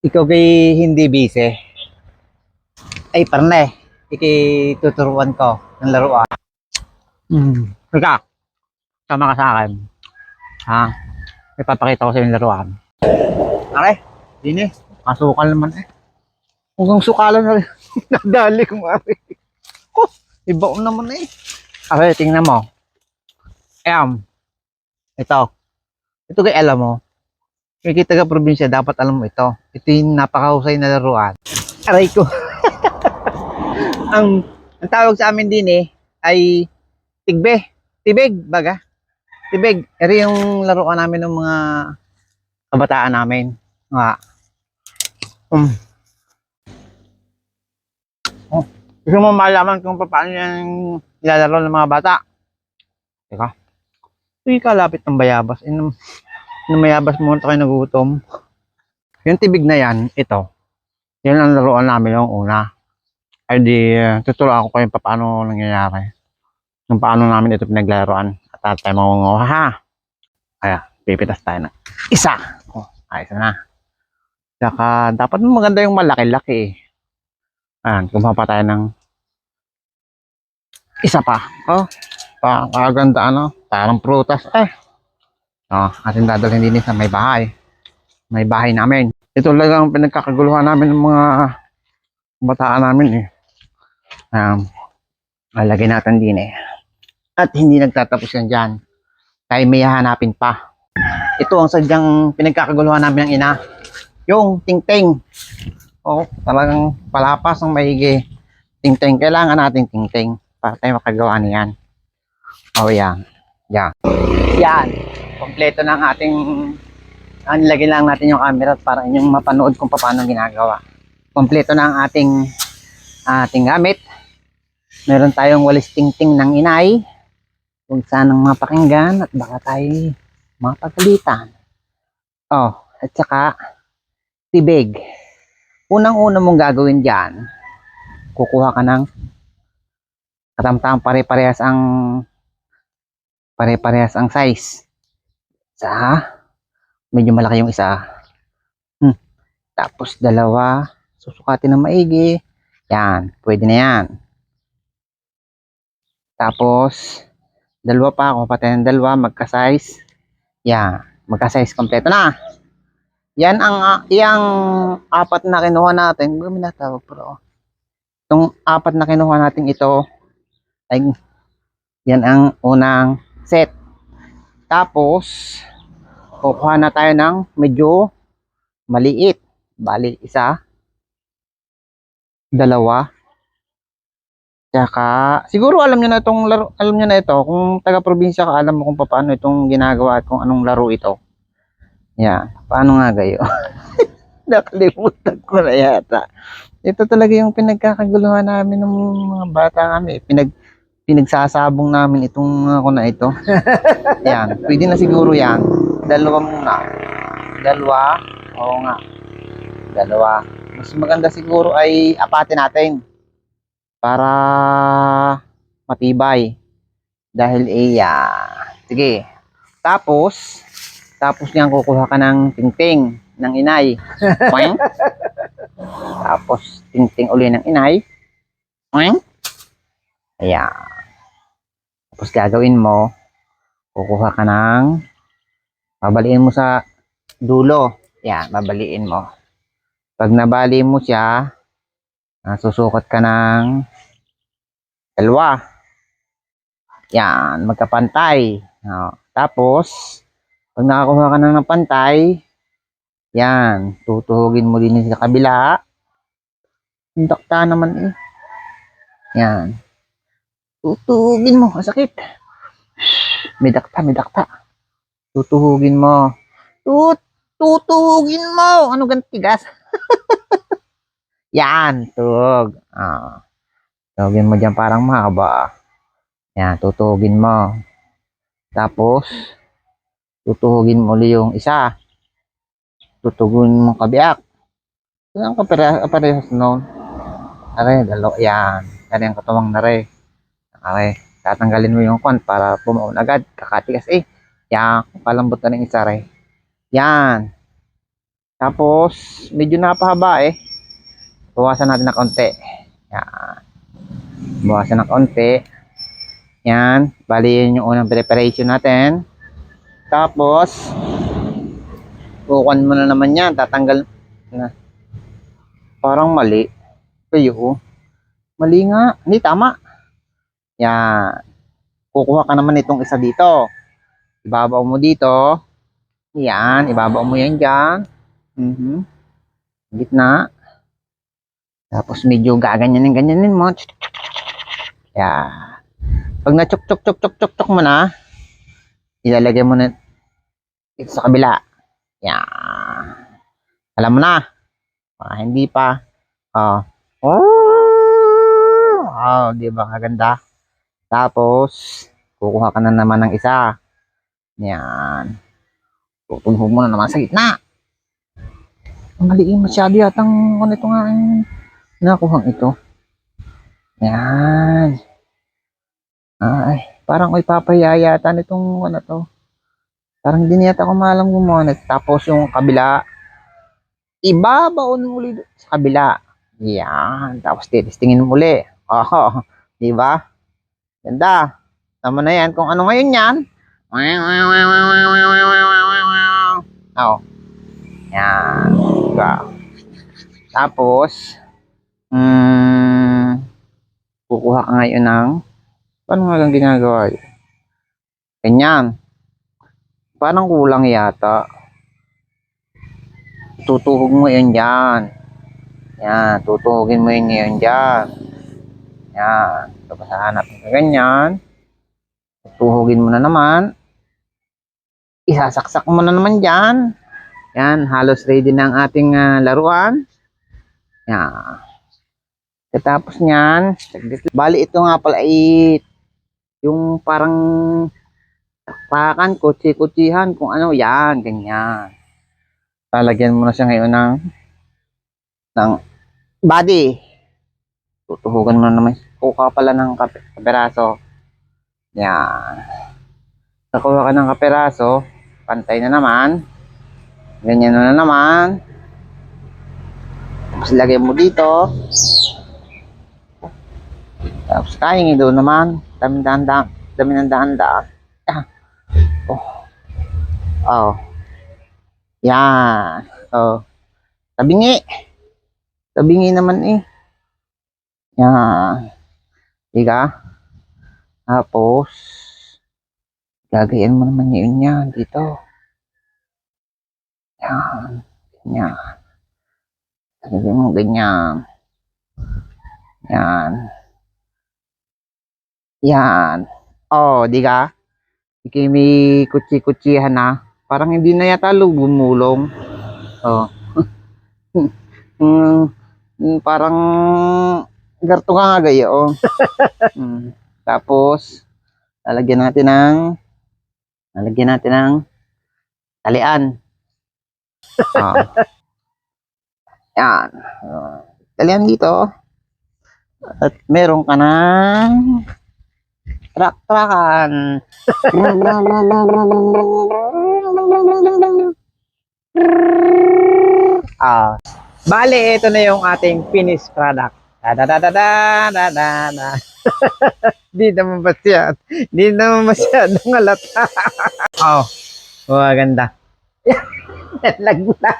Ikaw kay hindi busy. Ay, parang eh. Iki tuturuan ko ng laruan. Hmm. Ika, tama ka sa akin. Ha? Ipapakita ko sa yung laruan. Are, dini. Kasukal naman eh. Hanggang sukalan na rin. Nadali kong ari. Oh, iba ko naman eh. Are, tingnan mo. Ayan. Ito. Ito kay alam mo. Kaya kita ka probinsya, dapat alam mo ito. Ito yung napakahusay na laruan. Aray ko. ang, ang tawag sa amin din eh, ay tigbe. Tibig, baga. Tibig. Ito yung laruan namin ng mga kabataan namin. Nga. Um. Oh. Gusto mo malaman kung paano yan nilalaro ng mga bata? Teka. Hindi kalapit ng bayabas. Inum, nung mayabas muna tayo nagutom. Yung tibig na yan, ito. Yan ang laruan namin yung una. Ay di, tuturuan ko kayo pa paano nangyayari. Kung paano namin ito pinaglaruan. At at tayo mangunguha ha. Kaya, pipitas tayo na. Isa! Oh, ayos na. Saka, dapat maganda yung malaki-laki eh. Ayan, kumuha pa tayo ng isa pa. Oh, pa, kaganda ano. Parang prutas. Eh, Oh, ating dadalhin din sa may bahay. May bahay namin. Ito lang ang pinagkakaguluhan namin ng mga bataan namin eh. Um, lalagay natin din eh. At hindi nagtatapos yan dyan. Tayo may hahanapin pa. Ito ang sadyang pinagkakaguluhan namin ng ina. Yung ting-ting. Oh, talagang palapas ng maigi. Ting-ting. Kailangan natin ting-ting para tayo makagawa niyan. Oh, yan. Yan. Yan kompleto ng ating ah, nilagay lang natin yung camera para inyong mapanood kung paano ginagawa. Kompleto na ang ating ating gamit. Meron tayong walis tingting ng inay kung saan ang mapakinggan at baka tayo mapagalitan. Oh, at saka tibig. Unang-una mong gagawin diyan, kukuha ka ng katamtam pare-parehas ang pare-parehas ang size isa. Medyo malaki yung isa. Hmm. Tapos dalawa. Susukatin ng maigi. Yan. Pwede na yan. Tapos, dalawa pa. Kung patay ng dalawa, magka-size. Yan. Magka-size kompleto na. Yan ang, uh, yung apat na kinuha natin. Hindi may natawag pero. Itong apat na kinuha natin ito, ay, yan ang unang set. Tapos, kukuha na tayo ng medyo maliit. Bali, isa, dalawa, tsaka, siguro alam nyo na itong laro, alam nyo na ito, kung taga-probinsya ka, alam mo kung paano itong ginagawa at kung anong laro ito. Yan, paano nga gayo? Nakalimutan ko na yata. Ito talaga yung pinagkakaguluhan namin ng mga bata kami. Pinag, pinagsasabong namin itong ako na ito. yan, pwede na siguro yan. Dalawa muna. Dalawa. Oo nga. Dalawa. Mas maganda siguro ay apatin natin. Para matibay. Dahil iya. Sige. Tapos, tapos niyan kukuha ka ng tingting ng inay. Poing. Tapos, tingting uli ng inay. Poing. Ayan. Tapos gagawin mo, kukuha ka ng, babaliin mo sa dulo. Yan, babaliin mo. Pag nabali mo siya, susukat ka ng dalawa. Yan, magkapantay. Oh, tapos, pag nakakuha ka na ng pantay, yan, tutuhugin mo din sa kabila. Dakta naman eh. Yan. Tutuhugin mo. Ang sakit. May dakta, may dakta. Tutuhugin mo. Tut, tutuhugin mo. Ano ganun tigas? Yan, tug. Ah. Tuhugin mo dyan parang mahaba. Yan, tutuhugin mo. Tapos, tutuhugin mo ulit yung isa. Tutugin mo kabiyak. Yan ang kapare- kaparehas noon. Are, dalo, yan. Yan yung katuwang na rin. Okay. Tatanggalin mo yung kon para pumaon agad. Kakatigas eh. Yan. Palambot na ng isa rin. Yan. Tapos, medyo napahaba eh. Bawasan natin na konti. Yan. Bawasan ng konti. Yan. Bali, yun yung unang preparation natin. Tapos, bukan mo na naman yan. Tatanggal na. Parang mali. Kayo. Mali nga. Hindi, tama. Yan. Kukuha ka naman itong isa dito. Ibabaw mo dito. Yan. Ibabaw mo yan dyan. Mhm. Gitna. Tapos medyo gaganyanin ganyanin mo. Yan. Pag na chok chok chok chok chok chok mo na, ilalagay mo na dito sa kabila. Yan. Alam mo na. Ah, hindi pa. Oh. Oh, oh di ba kaganda? Tapos, kukuha ka na naman ng isa. Yan. Tutunhog mo na naman sa gitna. Maliin masyado yatang ano ito nga ang nakuhang ito. Yan. Ay, parang may papaya yata nitong ano to. Parang hindi yata ko maalam gumawa nito. Tapos yung kabila, ibabaon mo ulit sa kabila. Yan. Tapos titistingin mo ulit. Oh, di ba? Ganda. Tama na yan. Kung ano ngayon yan. Oh. Yan. Diba? Tapos, mm, kukuha ka ngayon ng, paano nga lang ginagawa yun? Ganyan. Parang kulang yata. Tutuhog mo yun dyan. Yan, tutuhogin mo yun ngayon dyan. Yan. Tapos hanap ka ganyan. Tutuhogin mo na naman. Isasaksak mo na naman dyan. Yan, halos ready na ang ating ah, laruan. Yan. Katapos niyan, bali ito nga pala ay yung parang takpakan, kutsi-kutsihan, kung ano, yan, ganyan. Lalagyan mo na siya ngayon ng ng body. Tutuhugan mo na naman. Kuha pala ng kape, kaperaso. Yan. Nakuha ka ng kaperaso, pantay na naman. Ganyan na naman. Tapos lagay mo dito. Tapos kain doon naman. Dami daan daan. Dami ng daan daan. Ah. Oh. Oh. Yan. Oh. Tabingi. Tabingi naman eh. Yan. Diga. Tapos, gagayan mo naman yun yan dito. Yan. Ganyan. Lagyan mo ganyan. Yan. Yan. Oh, di ka? Ikay may kutsi-kutsihan na. Parang hindi na yata lumulong. Oh. mm, parang garto ka nga gayo. mm. Tapos, lalagyan natin ng lalagyan natin ng talian. Ah. Yan. Ah, Talian dito. At meron ka ng trak-trakan. ah. Bale, ito na yung ating finished product. Da da da da da da da. Di naman masyad. Di naman masyadong halata. oh. Oh, ganda. Lagla.